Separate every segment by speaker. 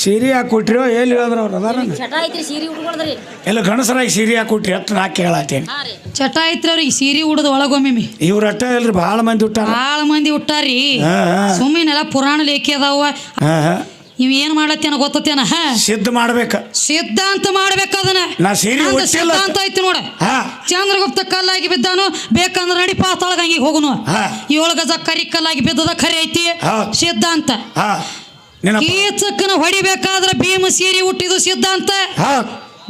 Speaker 1: ಸೀರೆ ಕೊಟ್ರಿಯೋ ಎಲ್ಲಿ ಹೇಳಿದ್ರು ಅವ್ರು? ಅದಾರ
Speaker 2: ಚಟ ಐತ್ರಿ ಸೀರೆ ಉಟ್ಕೊಳ್ದ್ರಿ.
Speaker 1: ಎಲ್ಲ ಗಣಸರಾಗಿ ಸೀರೆ ಹಾಕಿ ಕೊಟ್ರಿ ಅಂತ ನಾ ಕೇಳತ್ತೇನೆ
Speaker 2: ಹಾ ರೀ.
Speaker 3: ಚಟ ಐತ್ರಿ ಅವ್ರಿಗೆ ಸೀರೆ ಉಡದ ಒಳಗೊಮ್ಮೆ
Speaker 1: ಇವ್ರ ಅಟ್ಟ ಇಲ್ರಿ ಭಾಳ ಮಂದಿ ಹುಟ್ಟಾರ.
Speaker 3: ಭಾಳ ಮಂದಿ ಹುಟ್ಟಾರಿ.
Speaker 1: ಸುಮ್ಮನೆಲ್ಲ ಹಾ.
Speaker 3: ಸುಮ್ಮಿನೆಲ್ಲ ಪುರಾಣ ಲೇಖಿ ಅದಾವ.
Speaker 1: ಹಾ, ಹಾ.
Speaker 3: ಇವ್ ಏನ್ ಮಾಡತ್ತೇನ ಗೊತ್ತೇನ ಹ.
Speaker 1: ಸಿದ್ಧ ಮಾಡ್ಬೇಕ.
Speaker 3: ಸಿದ್ಧಾಂತ ಮಾಡ್ಬೇಕು ಅದನ್ನ.
Speaker 1: ನಾ ಸೀರೆ
Speaker 3: ನಂದು
Speaker 1: ಉಟ್ಟಿಲ್ಲ.
Speaker 3: ಸಿದ್ಧಾಂತ ಐತಿ ನೋಡ.
Speaker 1: ಹಾ.
Speaker 3: ಚಂದ್ರಗುಪ್ತ ಕಲ್ಲಾಗಿ ಬಿದ್ದಾನು ಬೇಕಂದ್ರ ನಡಿ ಪಾತಾಳಗ ಹಂಗೆ ಹೋಗುನು.
Speaker 1: ಹಾ.
Speaker 3: ಏಳು ಗಜ ಕರಿ ಕಲ್ಲಾಗಿ ಬಿದ್ದದ ಖರೆ ಐತಿ.
Speaker 1: ಹೌದ್.
Speaker 3: ಸಿದ್ಧಾಂತ
Speaker 1: ಹಾ. ನಿನ್ನ
Speaker 3: ಹೊಡಿಬೇಕಾದ್ರೆ ಭೀಮ ಸೀರೆ ಹುಟ್ಟಿದು ಸಿದ್ಧಾಂತ.
Speaker 1: ಹಾ.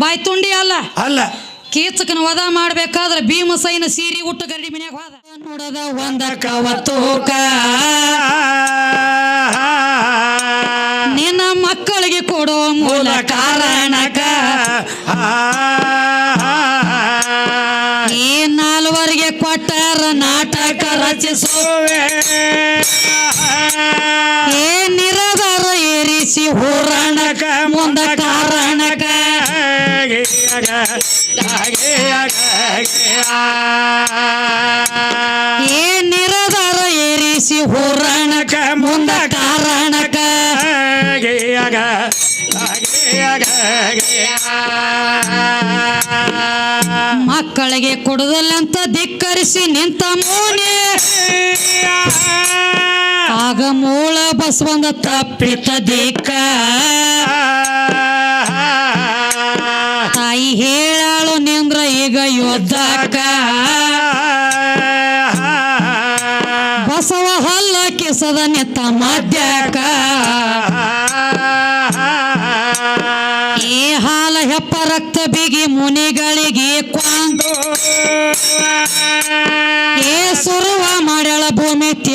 Speaker 3: ಬಾಯ್ ತುಂಡಿ ಅಲ್ಲ.
Speaker 1: ಅಲ್ಲ.
Speaker 3: ಕೀಚಕನ ವಧ ಭೀಮ ಸೈನ ಸೀರಿ ಉಟ್ಟು ಗರಡಿ ಮನ್ಯಾಗ ಹೋದ. ನೋಡದ ಒಂದ ಕವತೂಕ ನಿನ್ನ ಮಕ್ಕಳಿಗೆ ಕೊಡೋ ಮೂಲ ಕಾರಣಕ ಈ ನಾಲ್ವರಿಗೆ ಕೊಟ್ಟಾರ ನಾಟಕ ರಚಿಸೋ. ಏ ನಿರದರ ಏರಿಸಿ ಹೋರಾಣಕ ಮುಂದ ಕಾರಣಕ ಏ ನಿರದರ ಏರಿಸಿ ಹೋರಾಣಕ ಮುಂದ ಕಾರಣಕ ಮಕ್ಕಳಿಗೆ ಕೊಡುದಲ್ಲಂತ ಧಿಕ್ಕರಿಸಿ ನಿಂತ ಮೋನೆ. ಆಗ ಮೂಳ ಬಸವಂದ ತಪ್ಪಿತ ದಿಕ್ಕ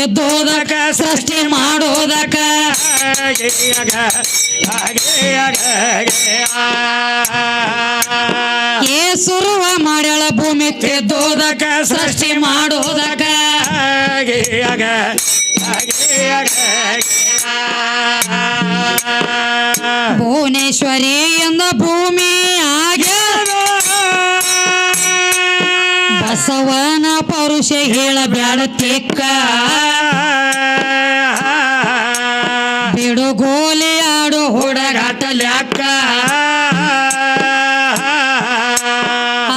Speaker 3: ಭೂಮಿ ತಿದ್ದೋದಕ ಸೃಷ್ಟಿ ಮಾಡೋದಕ. ಏ ಸುರುವ ಮಾಡ್ಯಾಳ ಭೂಮಿ ತೆದ್ದೋದಕ, ಸೃಷ್ಟಿ ಮಾಡೋದಕ. ಭುವನೇಶ್ವರಿ ಎಂದ ಭೂಮಿ ಆಗ್ಯಾದ ಬಸವನ ಪರುಷೆ ಹೇಳ ತಿಕ್ಕ. ಬಿಡುಗೋಲಿ ಆಡು ಹುಡುಗಾಟ ಲೆಕ್ಕ.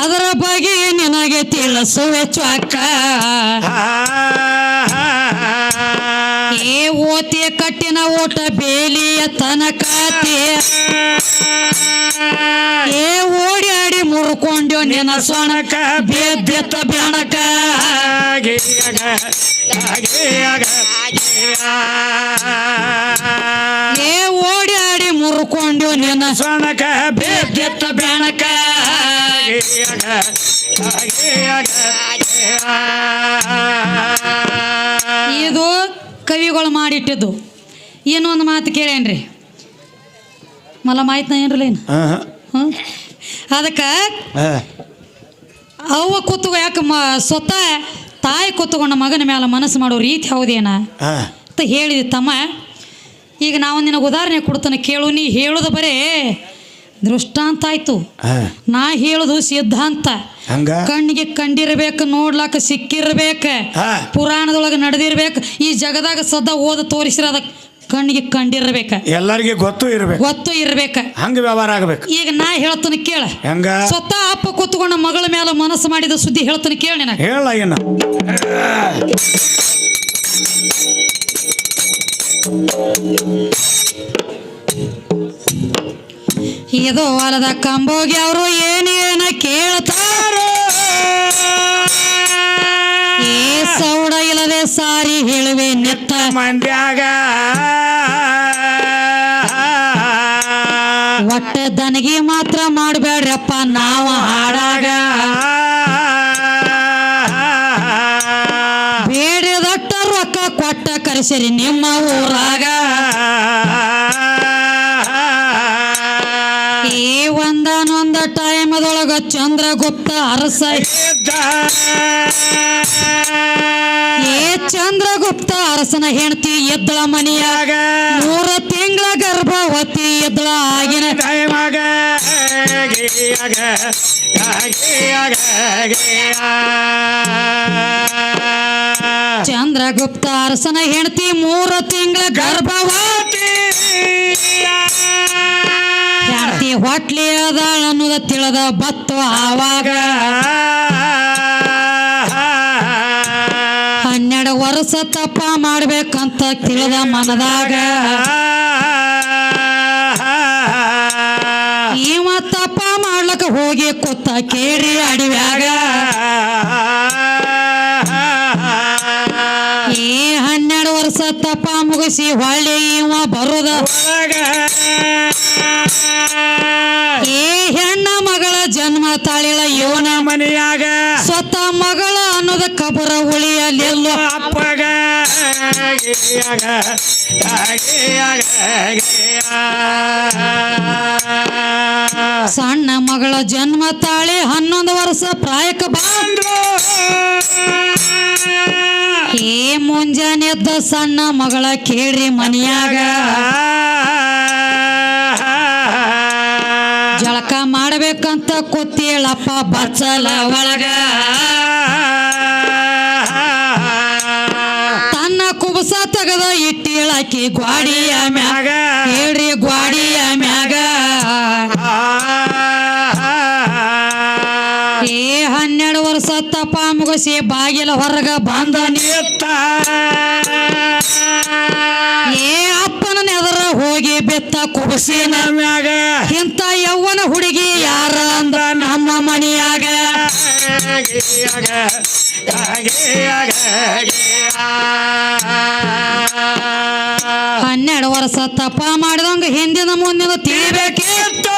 Speaker 3: ಅದರ ಬಗ್ಗೆ ನಿನಗೆ ತಿಳಿಸುವೆ ಚ್ವಾಕ ಏ ಓತಿಯ ಕಟ್ಟಿನ ಊಟ ಬೇಲಿಯ ತನಕ ಏ ಓಡಿ ಆಡಿ ಮುರ್ಕೊಂಡ್ಯೋ ನಿನ್ನ ಸೊಣಕ. ಬೇದ್ಯತ ಬೆಣಕ ಏ ಆಡಿ ಮುರ್ಕೊಂಡು ನಿನ್ನ
Speaker 1: ಸೊಣಕ
Speaker 3: ಬೇದ್ಯತ ಬೆಣಕ ಇದು ಕವಿಗಳು ಮಾಡಿಟ್ಟಿದ್ದು. ಇನ್ನೊಂದು ಮಾತು ಕೇಳೇನ್ರಿ? ಮಲ ಮಾಹಿತಿ ಏನ್ರಲ್ಲ ಏನು ಹ್ಞೂ ಅದಕ್ಕೆ ಅವ ಕೂತು ಯಾಕೆ ಮ ಸ್ವತಃ ತಾಯಿ ಕೂತ್ಕೊಂಡ ಮಗನ ಮೇಲೆ ಮನಸ್ಸು ಮಾಡೋ ರೀತಿ ಹೌದೇನ ಅಂತ ಹೇಳಿದ ತಮ್ಮ ಈಗ ನಾವು ನಿನಗೆ ಉದಾಹರಣೆ ಕೊಡ್ತಾನೆ ಕೇಳು ನೀ ಹೇಳುದ ಬರೇ ದೃಷ್ಟಾಂತ ಆಯ್ತು. ನಾ ಹೇಳುದು ಸಿದ್ಧಾಂತ. ಕಣ್ಣಿಗೆ ಕಂಡಿರ್ಬೇಕು ನೋಡ್ಲಾಕ ಸಿಕ್ಕಿರ್ಬೇಕ. ಪುರಾಣದೊಳಗೆ ನಡೆದಿರ್ಬೇಕು ಈ ಜಗದಾಗ ಸದಾ ಓದ ತೋರಿಸಿರೋದ ಕಣ್ಣಿಗೆ ಕಂಡಿರ್ಬೇಕ
Speaker 1: ಎಲ್ಲರಿಗೆ ಗೊತ್ತು ಇರ್ಬೇಕು.
Speaker 3: ಗೊತ್ತು ಇರ್ಬೇಕ.
Speaker 1: ಹಂಗ ವ್ಯವಹಾರ ಆಗ್ಬೇಕು.
Speaker 3: ಈಗ ನಾ ಹೇಳ್ತೇನೆ ಕೇಳ.
Speaker 1: ಹೆಂಗ?
Speaker 3: ಸ್ವತಃ ಅಪ್ಪ ಕೂತ್ಕೊಂಡ ಮಗಳ ಮೇಲೆ ಮನಸ್ಸು ಮಾಡಿದ ಸುದ್ದಿ ಹೇಳ್ತಾನೆ ಕೇಳ ನಿನಗೆ.
Speaker 1: ಹೇಳ ಏನ
Speaker 3: ಇದು ಹೊಲದ ಕಂಬೋಗಿ ಅವರು ಏನೇನ ಕೇಳ್ತಾರೋ? ಏ ಸಾರಿ ಹೇಳುವೆ ನೆತ್ತ.
Speaker 1: ಮಂಡ್ಯಾಗ.
Speaker 3: ಒಟ್ಟ ದನಗಿ ಮಾತ್ರ ಮಾಡಬೇಡ್ರಪ್ಪ ನಾವ ಹಾಡಾಗ. ಬೇಡದಟ್ಟ ರೊಕ್ಕ ಕೊಟ್ಟ ಕರೆಸಿರಿ ನಿಮ್ಮ ಊರಾಗ. ಈ ಒಂದನೊಂದ ಟೈಮದೊಳಗ ಚಂದ್ರಗುಪ್ತ ಅರಸ. ಏ ಚಂದ್ರಗುಪ್ತ ಅರಸನ ಹೆಂಡತಿ ಎದ್ದಳ ಮನೆಯಾಗ ಮೂರ ತಿಂಗಳ ಗರ್ಭವತಿ ಎದ್ದಳ ಆಗಿನ.
Speaker 1: ಟೈಮಾಗ
Speaker 3: ಚಂದ್ರಗುಪ್ತ ಅರಸನ ಹೆಂಡತಿ ಮೂರ ತಿಂಗಳ ಗರ್ಭವತಿ. ಹೊಟ್ಲಿ ಅದಾಳ ಅನ್ನೋದ ತಿಳದ ಬತ್ತು ಆವಾಗ. ವರ್ಷ ತಪ್ಪ ಮಾಡ್ಬೇಕಂತ ತಿಳಿದ ಮನದಾಗ ಇವ ತಪ್ಪ ಮಾಡ್ಲಕ್ಕ ಹೋಗಿ ಕೂತ ಕೇರಿ ಅಡಿವ್ಯಾಗ. ಈ ಹನ್ನೆರಡು ವರ್ಷ ತಪ್ಪ ಮುಗಿಸಿ ಹೊಳ್ಳಿ ಇವ ಬರುದ. ಈ ಹೆಣ್ಣ ಮಗಳ ಜನ್ಮ ತಾಳಿಲ ಇವನ
Speaker 1: ಮನೆಯಾಗ
Speaker 3: ಸ್ವತಃ ಮಗಳ ಕಬರ ಉಳಿಯಲಿಲ್ಲ
Speaker 1: ಅಪ್ಪಗ.
Speaker 3: ಸಣ್ಣ ಮಗಳ ಜನ್ಮ ತಾಳಿ ಹನ್ನೊಂದು ವರ್ಷ ಪ್ರಾಯಕ ಬಾ
Speaker 1: ಬಂದ್ರು.
Speaker 3: ಏ ಮುಂಜಾನೆ ಎದ್ದ ಸಣ್ಣ ಮಗಳ ಕೇಳ್ರಿ ಮನೆಯಾಗ ಜಳಕ ಮಾಡ್ಬೇಕಂತ ಕೂತಿಯಳಪ್ಪ ಬಚ್ಚಲ ಒಳಗ ಕುಬಸ ತಗದ ಇಟ್ಟಿಳಾಕಿ ಗ್ವಾಡಿಯ ಮ್ಯಾಗ. ಹೇಳ್ರಿ ಗ್ವಾಡಿಯ ಮ್ಯಾಗ. ಏ ಹನ್ನೆರಡು ವರ್ಷ ತಪ್ಪ ಮುಗಿಸಿ ಬಾಗಿಲ ಹೊರಗ ಬಂದ
Speaker 1: ನಿತ್ತ
Speaker 3: ಏ ಅಪ್ಪನ ನೆದರ ಹೋಗಿ ಬೆತ್ತ ಕುಬಸಿನ
Speaker 1: ಮ್ಯಾಗ.
Speaker 3: ಇಂಥ ಯೌವನ ಹುಡುಗಿ ಯಾರ ಅಂದ ನಮ್ಮ ಮನೆಯಾಗ. ಹನ್ನೆರಡು ವರ್ಷ ತಪ ಮಾಡಿದಂಗ ಹಿಂದಿನ ಮುಂದಿನ ತಿಳಿಬೇಕಿತ್ತು.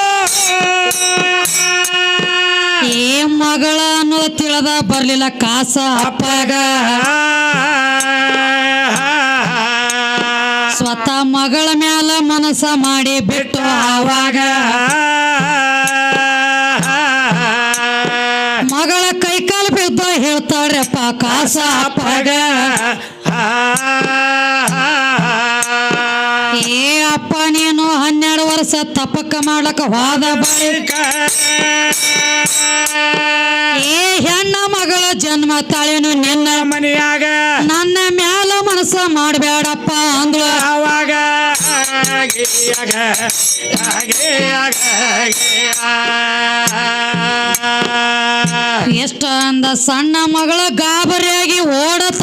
Speaker 3: ಏ ಮಗಳ ಅನ್ನೋದು ತಿಳದ ಬರ್ಲಿಲ್ಲ ಕಾಸ ಅಪ್ಪಗ. ಸ್ವತಃ ಮಗಳ ಮ್ಯಾಲ ಮನಸ ಮಾಡಿ ಬಿಟ್ಟು ಆವಾಗ. ಕಾಸ ಪಡ ಏ ಅಪ್ಪ ನೀನು ಹನ್ನೆರಡು ವರ್ಷ ತಪಕ್ಕ ಮಾಡಕ ಹೋದ ಬಳಿಕ ಏ ಹೆಣ್ಣ ಮಗಳ ಜನ್ಮ ತಾಳೇನು ನಿನ್ನ
Speaker 1: ಮನೆಯಾಗ.
Speaker 3: ನನ್ನ ಮ್ಯಾಲ ಮನಸ್ಸ ಮಾಡಬೇಡಪ್ಪ ಅಂದ್ಳು.
Speaker 1: ಅವಾಗ.
Speaker 3: ಎಷ್ಟ ಅಂದ ಸಣ್ಣ ಮಗಳ ಗಾಬರಿಯಾಗಿ ಓಡತ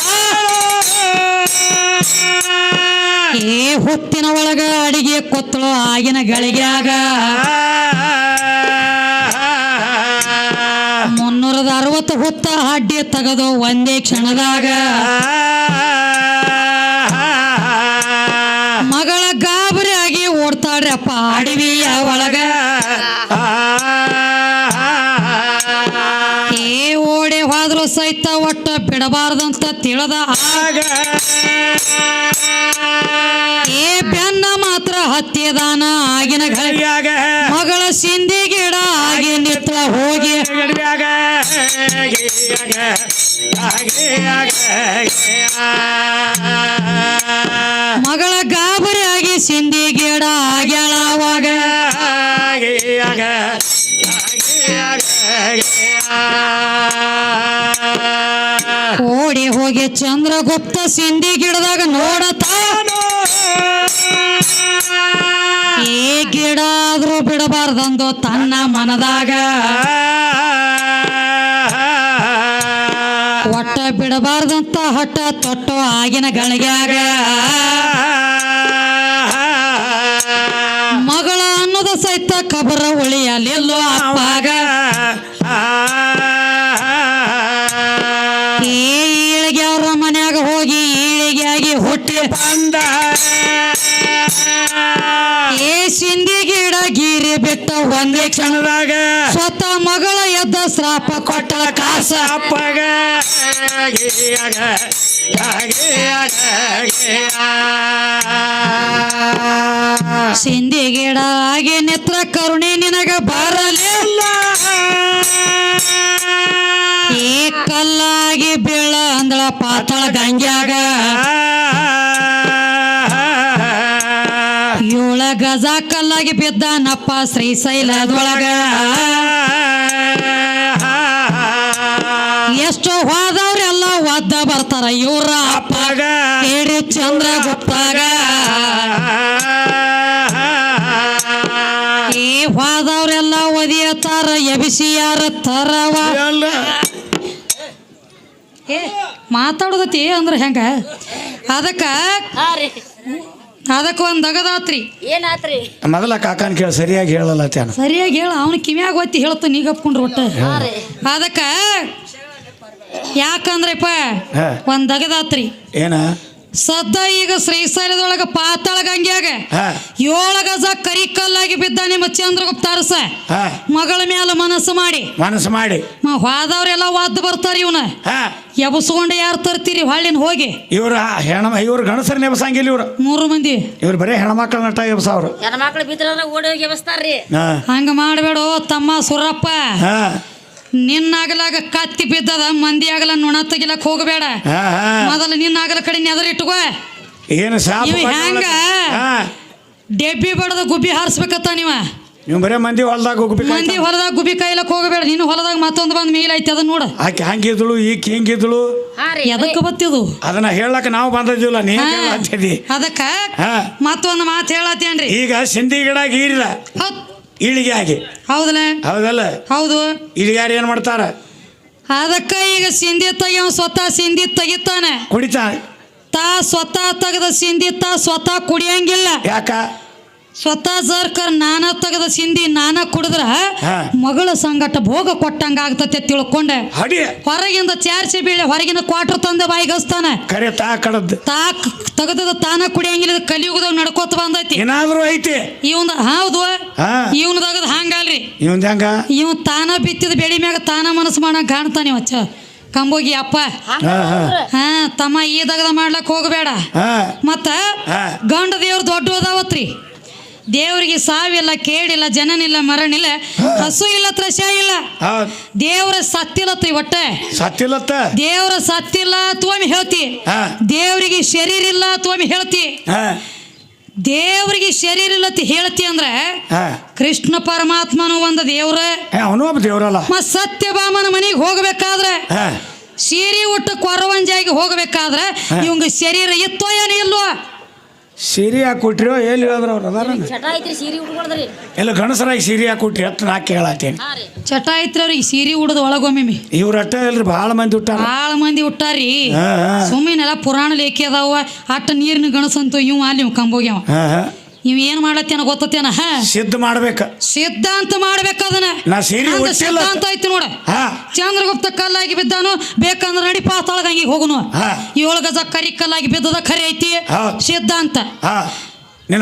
Speaker 3: ಏ ಹೊತ್ತಿನ ಒಳಗ ಅಡಿಗೆ ಕೊತ್ತಳು ಆಗಿನ ಗಳಿಗ್ಯಾಗ. ಮುನ್ನೂರದ ಅರವತ್ತು ಹೊತ್ತ ಅಡ್ಡಿ ತೆಗೆದು ಒಂದೇ ಕ್ಷಣದಾಗ. ತಿಳಿದ ಆಗ ಏ ಬೆನ್ನ ಮಾತ್ರ ಹತ್ತಿದಾನ ಆಗಿನ ಘಳಿ. ಮಗಳ ಸಿಂಧಿ ಗಿಡ ಆಗಿ ನಿತ್ತ ಹೋಗಿ. ಮಗಳ ಗಾಬರಿಯಾಗಿ ಸಿಂಧಿ ಗಿಡ ಹೋಗಿ ಚಂದ್ರಗುಪ್ತ ಸಿಂಧಿ ಗಿಡದಾಗ ನೋಡತ ಏ ಗಿಡ ಆದ್ರೂ ಬಿಡಬಾರ್ದಂದು ತನ್ನ ಮನದಾಗ. ಒಟ್ಟ ಬಿಡಬಾರ್ದಂತ ಹೊಟ್ಟ ತೊಟ್ಟು ಆಗಿನ ಗಳಿಗ್ಯಾಗ ಮಗಳ ಅನ್ನೋದ ಸಹಿತ ಕಬರ ಉಳಿಯಲಿಲ್ಲೋ. ಏ ಸಿಂಧಿ ಗಿಡ ಗೀರಿ ಬಿಟ್ಟ ಒಂದೇ ಕ್ಷಣ
Speaker 1: ಕ್ಷಣದಾಗ
Speaker 3: ಸ್ವತಃ ಮಗಳ ಎದ್ದ ಶ್ರಾಪ ಕೊಟ್ಟ ಕಾಸ.
Speaker 1: ಅಪ್ಪಗ.
Speaker 3: ಸಿಂಧಿ ಗಿಡ ಆಗಿ ನೆತ್ರ ಕರುಣೆ ನಿನಗ ಬರಲಿ ಏ ಕಲ್ಲಾಗಿ ಬೀಳ ಅಂದಳ ಪಾತಳ ಗಂಗ್ಯಾಗ. ಗಜ ಕಲ್ಲಾಗಿ ಬಿದ್ದಾನಪ್ಪ ಶ್ರೀಶೈಲದೊಳಗ. ಎಷ್ಟು ಹೋದವ್ರೆಲ್ಲ ಒದ್ದ ಬರ್ತಾರ ಇವ್ರ ಅಪ್ಪಾಗ. ಕೇಳಿ ಚಂದ್ರ ಗುಪ್ತಾಗ ಈ ಹೋದವ್ರೆಲ್ಲ ಒದಿಯತ್ತಾರ ಎಬಿಸಿ ಯಾರ ತರವ ಮಾತಾಡೋದತಿ ಅಂದ್ರೆ ಹೆಂಗ? ಅದಕ್ಕ ಅದಕ್ಕ ಒಂದ್ ದಗದಾತ್ರಿ.
Speaker 2: ಏನಾತ್ರಿ?
Speaker 1: ಮೊದಲ ಕಾಕನ್ ಕೇಳ ಸರಿಯಾಗಿ ಹೇಳಲ್ಲ ತ್ಯಾನ
Speaker 3: ಸರಿಯಾಗಿ ಹೇಳ ಅವನ ಕಿವ್ಯಾಗ ಒತ್ತಿ ಹೇಳ್ತ ನೀ ಗಪ್ಕೊಂಡ್ರು ಒಟ್ಟ. ಅದಕ್ಕೆ ಯಾಕಂದ್ರಪ್ಪ
Speaker 1: ಒಂದು
Speaker 3: ಒಂದ್ ದಗದಾತ್ರಿ.
Speaker 1: ಏನ?
Speaker 3: ಸದ್ದ ಈಗ ಶ್ರೀಶೈಲದೊಳಗ ಪಾತಾಳ ಗಂಗ್ಯಾಗ ಏಳು ಗಜ ಕರಿ ಕಲ್ಲಾಗಿ ಬಿದ್ದ ನಿಮ್ಮ ಚಂದ್ರಗುಪ್ತ ಅರಸ. ಮಗಳ ಮೇಲೆ ಮನಸ್ಸು ಮಾಡಿ.
Speaker 1: ಮನಸ್ಸು ಮಾಡಿ.
Speaker 3: ಮ ಹೋದವ್ರೆಲ್ಲ ವಾದ್ ಬರ್ತಾರ ಇವನ.
Speaker 1: ಹಾ.
Speaker 3: ಎಬಸ್ಕೊಂಡ ಯಾರು ತರ್ತೀರಿ ಹೊಳ್ಳಿನ ಹೋಗಿ.
Speaker 1: ಇವ್ರ ಹೆಣ ಇವ್ರು ಗಣಸರ್ ನೆಬಸಂಗಿಲ್ಲ ಇವ್ರು.
Speaker 3: ಮೂರು ಮಂದಿ.
Speaker 1: ಇವ್ರು ಬರೀ ಹೆಣ್ಮಕ್ಳ ನಟ ಎಬ್ಸವ್ರು.
Speaker 2: ಹೆಣ್ಮಕ್ಳು ಬಿದ್ರ ಓಡಿ ಹೋಗಿ ಎಬಸ್ತಾರ್ರಿ
Speaker 3: ಹಂಗ ಮಾಡಬೇಡ ತಮ್ಮ ಸುರಪ್ಪ.
Speaker 1: ಹಾ.
Speaker 3: ನಿನ್ನಾಗಲಾಗ ಕತ್ತಿ ಬಿದ್ದದ ಮಂದಿ ಆಗಲ ನುಣ ತೆಗಿಲಕ್ ಹೋಗಬೇಡ.
Speaker 1: ಹಾ ಹಾ.
Speaker 3: ಮೊದಲು ನಿನ್ನಾಗಲ ಕಡೆ ನೆದರಿಟ್ಕೋ
Speaker 1: ಏನು ಕೊಟ್ಟ
Speaker 3: ಹೆಂಗ? ಡೆಬ್ಬಿ ಬಡದ ಗುಬ್ಬಿ ಹಾರಿಸ್ಬೇಕತ್ತ ನೀವ.
Speaker 1: ನೀವು ಬರೇ ಮಂದಿ ಹೊಲ್ದಾಗ ಹೋಗ್ಬೇಕು
Speaker 3: ಮಂದಿ ಹೊಲದಾಗ ಗುಬ್ಬಿ ಕೈಲಕ್ ಹೋಗಬೇಡ. ನೀನು ಹೊಲದಾಗ ಮತ್ತೊಂದು ಬಂದ್ ಮೇಲೈತಿ ಅದನ್ನ ನೋಡ.
Speaker 1: ಆಕೆ ಹಂಗಿದ್ಳು ಈಕೆ ಹಿಂಗಿದ್ಳು.
Speaker 3: ಎದಕ್ಕೆ ಬತ್ತಿದು?
Speaker 1: ಅದನ್ನ ಹೇಳಕ್ ನಾವು ಬಂದಿದ್ದಿಲ್ಲ ನೀ
Speaker 3: ಅದಕ್ಕ ಮತ್ತೊಂದು ಮಾತು ಹೇಳತ್ತೇನ್ರಿ
Speaker 1: ಈಗ ಸಿಂಧಿ ಗಿಡ ಗೀರಿದ
Speaker 3: ಹೌದ್.
Speaker 1: ಇಳಿಗೆ ಆಗಿ.
Speaker 3: ಹೌದಲ್ಲ
Speaker 1: ಹೌದಲ್ಲ?
Speaker 3: ಹೌದು.
Speaker 1: ಇಳಿಗಾರ ಏನ್ ಮಾಡ್ತಾರ?
Speaker 3: ಅದಕ್ಕ ಈಗ ಸಿಂಧಿ ತೆಗಿಯವ ಸ್ವತಃ ಸಿಂಧಿ ತೆಗಿತಾನೆ.
Speaker 1: ಕುಡಿತಾನೆ.
Speaker 3: ತಾ ಸ್ವತಃ ತೆಗೆದ ಸಿಂಧಿ ತಾ ಸ್ವತಃ ಕುಡಿಯಂಗಿಲ್ಲ.
Speaker 1: ಯಾಕ?
Speaker 3: ಸ್ವತಃ ಸರ್ಕಾರ ನಾನ ತೆಗೆದ ಸಿಂಧಿ ನಾನ ಕುಡಿದ್ರ ಮಗಳ ಸಂಗಟ ಭೋಗ ಕೊಟ್ಟಂಗ ಆಗ್ತತೆ ತಿಳ್ಕೊಂಡೆ. ಹೊರಗಿಂದ ಚಾರ್ಸಿ ಬೀಳೆ ಹೊರಗಿನ ಕ್ವಾರ್ಟರ್ ತಂದ ಬಾಯಿಗೆ ಗಸ್ತಾನ
Speaker 1: ಕರೆ ತಾ ಕಡದ್
Speaker 3: ತಾ ತೆಗೆದ ತಾನ ಕುಡಿಯಂಗಿಲ್ಲ ಇದು ಕಲಿಯುಗದಾಗ ನಡ್ಕೋತ ಬಂದೈತಿ.
Speaker 1: ಏನಾದ್ರೂ ಐತಿ.
Speaker 3: ಇವನ್ ಹೌದು. ಇವನ್ ತಗದ್ ಹಂಗಲ್ರಿ.
Speaker 1: ಇವನ್ ಹಂಗ?
Speaker 3: ಇವ್ ತಾನ ಬಿತ್ತಿದ ಬೆಳಿ ಮ್ಯಾಗ ತಾನ ಮನಸ್ಸು ಮಾಡಂಗ ಕಾಣ್ತಾನೆ ಅಚ್ಚ ಕಂಬೋಗಿ ಅಪ್ಪ.
Speaker 1: ಹಾ
Speaker 3: ತಮ್ಮ ಈ ದಗದ ಮಾಡ್ಲಕ್ ಹೋಗಬೇಡ. ಮತ್ತ. ಗಂಡ ದೇವ್ರ ದೊಡ್ಡ ಅದಾವತ್ರಿ ದೇವ್ರಿಗೆ ಸಾವಿಲ್ಲ ಕೇಡಿಲ್ಲ ಜನನಿಲ್ಲ ಮರಣಿಲ್ಲ ಹಸು ಇಲ್ಲ ತ್ರಶ ಇಲ್ಲ. ದೇವರ ಸತ್ತಿಲ್ಲತ್ರಿ ಒಟ್ಟೆ
Speaker 1: ಸತ್ತಿಲ್ಲ
Speaker 3: ದೇವರ ಸತ್ತಿಲ್ಲ ತೋಮಿ ಹೇಳ್ತಿ. ದೇವರಿಗೆ ಶರೀರ ಇಲ್ಲ ತೋಮಿ ಹೇಳ್ತಿ. ದೇವರಿಗೆ ಶರೀರ ಇಲ್ಲತಿ ಹೇಳ್ತಿ ಅಂದ್ರೆ ಕೃಷ್ಣ ಪರಮಾತ್ಮನು ಒಂದು ದೇವ್ರ.
Speaker 1: ಅವನು ಒಬ್ಬ ದೇವ್ರಲ್ಲ.
Speaker 3: ಸತ್ಯ ಸತ್ಯಭಾಮನ ಮನೆಗೆ ಹೋಗ್ಬೇಕಾದ್ರೆ
Speaker 1: ಶೀರಿ
Speaker 3: ಸೀರೆ ಉಟ್ಟ ಕೊರವಂಜಾಗಿ ಹೋಗ್ಬೇಕಾದ್ರೆ ಇವಂಗ ಶರೀರ ಇತ್ತೋ ಏನೋ ಇಲ್ವೋ?
Speaker 1: ಸೀರೆ ಹಾಕಿ ಕೊಟ್ರಿಯೋ ಎಲ್ಲಿ ಹೇಳಿದ್ರು ಅವ್ರು ಅದಾರ?
Speaker 2: ಚಟ ಐತ್ರಿ ಸೀರೆ ಉಟ್ಕೊಳ್ದ್ರಿ.
Speaker 1: ಎಲ್ಲ ಗಣಸರಾಗಿ ಸೀರೆ ಹಾಕಿ ಕೊಟ್ರಿ ನಾ ಕೇಳತ್ತೇನೆ
Speaker 2: ಹಾ ರೀ.
Speaker 3: ಚಟ ಐತ್ರಿ ಅವ್ರಿಗೆ ಸೀರೆ ಉಡದ ಒಳಗೊಮ್ಮೆ
Speaker 1: ಇವ್ರು ಅಟ್ಟ ಇಲ್ರಿ ಭಾಳ ಮಂದಿ ಹುಟ್ಟಾರ.
Speaker 3: ಭಾಳ ಮಂದಿ ಉಟ್ಟಾರಿ
Speaker 1: ಸುಮ್ಮನೆಲ್ಲ ಹಾ.
Speaker 3: ಸುಮ್ಮಿನೆಲ್ಲ ಪುರಾಣ ಲೇಖಿ ಅದಾವ ಅಟ್ಟ ನೀರಿನ ಗಣಸಂತು ಇವ್ ಅಲ್ಲಿ ಕಂಬೋಗ್ಯಾವ.
Speaker 1: ಹಾ ಹಾ.
Speaker 3: ಇವ್ ಏನ್ ಮಾಡತ್ತೇನ ಗೊತ್ತೇನ
Speaker 1: ಸಿದ್ಧ ಮಾಡ್ಬೇಕ.
Speaker 3: ಸಿದ್ಧಾಂತ ಮಾಡ್ಬೇಕು ಅದನ್ನ.
Speaker 1: ನಾ ಸೀರೆ
Speaker 3: ಹಂಗ
Speaker 1: ಉಟ್ಟಿಲ್ಲ.
Speaker 3: ಸಿದ್ಧಾಂತ ಐತಿ ನೋಡ. ಚಂದ್ರಗುಪ್ತ ಕಲ್ಲಾಗಿ ಬಿದ್ದಾನು ಬೇಕಂದ್ರೆ ನಡಿ ಪಾತಾಳಗ ಹಂಗೆ ಹೋಗುನು. ಏಳು ಗಜ ಕರಿ ಕಲ್ಲಾಗಿ ಬಿದ್ದದ ಖರೆ ಐತಿ. ಸಿದ್ಧಾಂತ.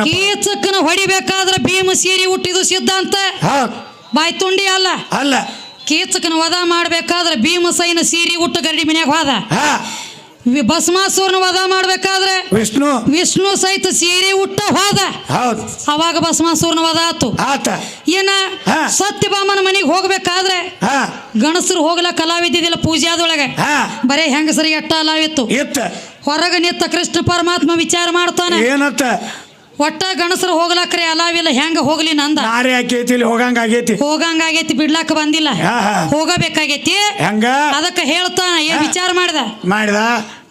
Speaker 3: ಕೀಚಕ್ಕನ ಹೊಡಿಬೇಕಾದ್ರೆ ಭೀಮ ಸೀರೆ ಹುಟ್ಟಿದು ಸಿದ್ಧಾಂತ? ಬಾಯ್ ತುಂಡಿ ಅಲ್ಲ.
Speaker 1: ಅಲ್ಲ.
Speaker 3: ಕೀಚಕನ ವಧ ಮಾಡ್ಬೇಕಾದ್ರೆ ಭೀಮಸೈನ ಸೀರೆ ಉಟ್ಟ ಗರಡಿ ಮನ್ಯಾಗ ಹೋದ. ಭಸ್ಮಾಸುರನ ವಧ ಮಾಡ್ಬೇಕಾದ್ರೆ
Speaker 1: ವಿಷ್ಣು.
Speaker 3: ವಿಷ್ಣು ಸಹಿತ ಸೀರೆ ಉಟ್ಟ ಹೋದ.
Speaker 1: ಹೌದ್.
Speaker 3: ಅವಾಗ ಭಸ್ಮಾಸುರನ ವಧ ಆತು.
Speaker 1: ಆತ.
Speaker 3: ಏನ. ಸತ್ಯಭಾಮನ ಮನೆಗೆ ಹೋಗ್ಬೇಕಾದ್ರೆ
Speaker 1: ಹಾ.
Speaker 3: ಗಣಸರು ಹೋಗ್ಲ ಕಲಾವಿದ್ದಿದ್ದಿಲ್ಲ ಪೂಜಾದೊಳಗೆ.
Speaker 1: ಹಾ.
Speaker 3: ಬರೇ ಹೆಂಗಸರಿಗೆ ಅಟ್ಟ ಅಲಾವಿತ್ತು.
Speaker 1: ಇತ್ತು.
Speaker 3: ಹೊರಗೆ ನಿತ್ತ ಕೃಷ್ಣ ಪರಮಾತ್ಮ ವಿಚಾರ ಮಾಡ್ತಾನೆ.
Speaker 1: ಏನತ್ತ?
Speaker 3: ಒಟ್ಟ ಗಣಸರು ಹೋಗ್ಲಾಕ್ರಿ ಅಲಾವಿಲ್ಲ ಹೆಂಗ ಹೋಗ್ಲಿ ನಂದ?
Speaker 1: ನಾರಿ ಇಲ್ಲಿ ಹೋಗಂಗ ಆಗೈತಿ.
Speaker 3: ಹೋಗಂಗಾಗೈತಿ ಬಿಡ್ಲಾಕ ಬಂದಿಲ್ಲ. ಹೋಗಬೇಕಾಗೈತಿ.
Speaker 1: ಹೆಂಗ?
Speaker 3: ಅದಕ್ಕೆ ಹೇಳ್ತಾನ ಏನ್ ವಿಚಾರ ಮಾಡ್ದ?
Speaker 1: ಮಾಡಿದ?